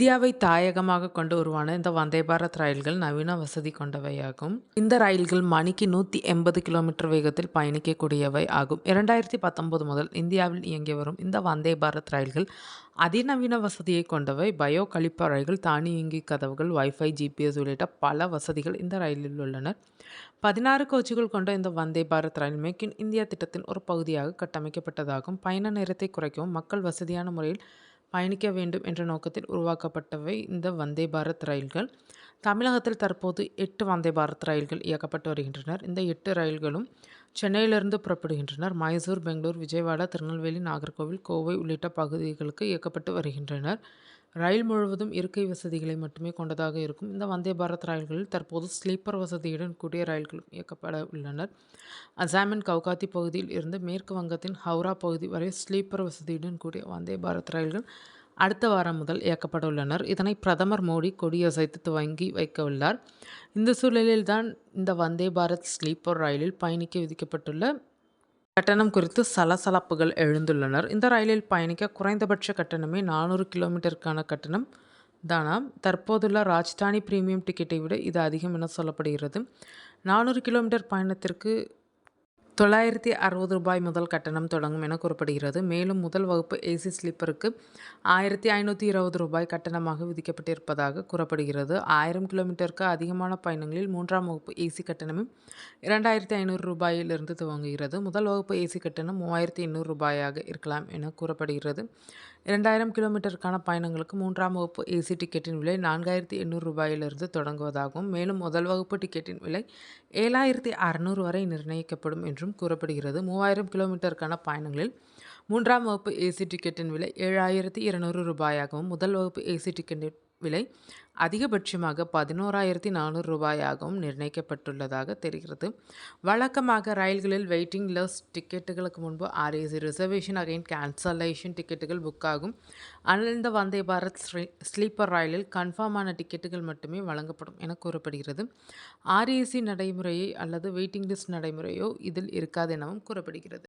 இந்தியாவை தாயகமாக கொண்டு உருவான இந்த வந்தே பாரத் ரயில்கள் நவீன வசதி கொண்டவையாகும். இந்த ரயில்கள் மணிக்கு நூற்றி எண்பது கிலோமீட்டர் வேகத்தில் பயணிக்கக்கூடியவை ஆகும். இரண்டாயிரத்தி பத்தொன்பது முதல் இந்தியாவில் இயங்கி வரும் இந்த வந்தே பாரத் ரயில்கள் அதிநவீன வசதியை கொண்டவை. பயோ கழிப்பறைகள் தானியங்கி கதவுகள் வைஃபை ஜிபிஎஸ் உள்ளிட்ட பல வசதிகள் இந்த ரயிலில் உள்ளன. பதினாறு கோச்சுகள் கொண்ட இந்த Vande Bharat rail make in India திட்டத்தின் ஒரு பகுதியாக கட்டமைக்கப்பட்டதாகும். பயண நேரத்தை குறைக்கவும் மக்கள் வசதியான முறையில் பயணிக்க வேண்டும் என்ற நோக்கத்தில் உருவாக்கப்பட்டவை இந்த வந்தே பாரத் ரயில்கள். தமிழகத்தில் தற்போது எட்டு வந்தே பாரத் ரயில்கள் இயக்கப்பட்டு வருகின்றனர். இந்த எட்டு ரயில்களும் சென்னையிலிருந்து புறப்படுகின்றனர். மைசூர் பெங்களூர் விஜயவாடா திருநெல்வேலி நாகர்கோவில் கோவை உள்ளிட்ட பகுதிகளுக்கு இயக்கப்பட்டு வருகின்றனர். ரயில் முழுவதும் இருக்கை வசதிகளை மட்டுமே கொண்டதாக இருக்கும். இந்த வந்தே பாரத் ரயில்களில் தற்போது ஸ்லீப்பர் வசதியுடன் கூடிய ரயில்களும் இயக்கப்பட உள்ளனர். அசாமின் கவுகாத்தி பகுதியில் இருந்து மேற்கு வங்கத்தின் ஹவுரா பகுதி வரை ஸ்லீப்பர் வசதியுடன் கூடிய வந்தே பாரத் ரயில்கள் அடுத்த வாரம் முதல் இயக்கப்பட உள்ளனர். இதனை பிரதமர் மோடி கொடியசைத்து துவங்கி வைக்க உள்ளார் இந்த சூழலில்தான் இந்த வந்தே பாரத் ஸ்லீப்பர் ரயிலில் பயணிக்க விதிக்கப்பட்டுள்ள கட்டணம் குறித்து சலசலப்புகள் எழுந்துள்ளனர். இந்த ரயிலில் பயணிக்க குறைந்தபட்ச கட்டணமே நானூறு கிலோமீட்டருக்கான கட்டணம் தானாம் தற்போதுள்ள ராஜ்தானி பிரீமியம் டிக்கெட்டை விட இது அதிகம் என சொல்லப்படுகிறது. நானூறு கிலோமீட்டர் பயணத்திற்கு தொள்ளாயிரத்தி அறுபது ரூபாய் முதல் கட்டணம் தொடங்கும் என கூறப்படுகிறது. மேலும் முதல் வகுப்பு ஏசி ஸ்லீப்பருக்கு ஆயிரத்தி ஐநூற்றி இருபது ரூபாய் கட்டணமாக விதிக்கப்பட்டிருப்பதாக கூறப்படுகிறது. ஆயிரம் கிலோமீட்டருக்கு அதிகமான பயணங்களில் மூன்றாம் வகுப்பு ஏசி கட்டணமும் இரண்டாயிரத்தி ஐநூறு ரூபாயிலிருந்து துவங்குகிறது. முதல் வகுப்பு ஏசி கட்டணம் மூவாயிரத்தி எண்ணூறு ரூபாயாக இருக்கலாம் என கூறப்படுகிறது. இரண்டாயிரம் கிலோமீட்டருக்கான பயணங்களுக்கு மூன்றாம் வகுப்பு ஏசி டிக்கெட்டின் விலை நான்காயிரத்தி எண்ணூறு ரூபாயிலிருந்து தொடங்குவதாகவும் மேலும் முதல் வகுப்பு டிக்கெட்டின் விலை ஏழாயிரத்தி அறநூறு வரை நிர்ணயிக்கப்படும் என்றும் கூறப்படுகிறது. மூவாயிரம் கிலோமீட்டருக்கான பயணங்களில் மூன்றாம் வகுப்பு ஏசி டிக்கெட்டின் விலை ஏழாயிரத்தி இருநூறு ரூபாயாகவும் முதல் வகுப்பு ஏசி டிக்கெட்டின் விலை அதிகபட்சமாக பதினோராயிரத்தி நானூறு ரூபாயாகவும் நிர்ணயிக்கப்பட்டுள்ளதாக தெரிகிறது. வழக்கமாக ரயில்களில் வெயிட்டிங் லிஸ்ட் டிக்கெட்டுகளுக்கு முன்பு ஆர்ஏசி ரிசர்வேஷன் அகைன் கேன்சலேஷன் டிக்கெட்டுகள் புக் ஆகும். ஆனால் இந்த வந்தே பாரத் ஸ்லீப்பர் ரயிலில் கன்ஃபார்மான டிக்கெட்டுகள் மட்டுமே வழங்கப்படும் என கூறப்படுகிறது. ஆர்ஏசி நடைமுறையை அல்லது வெயிட்டிங் லிஸ்ட் நடைமுறையோ இதில் இருக்காது எனவும் கூறப்படுகிறது.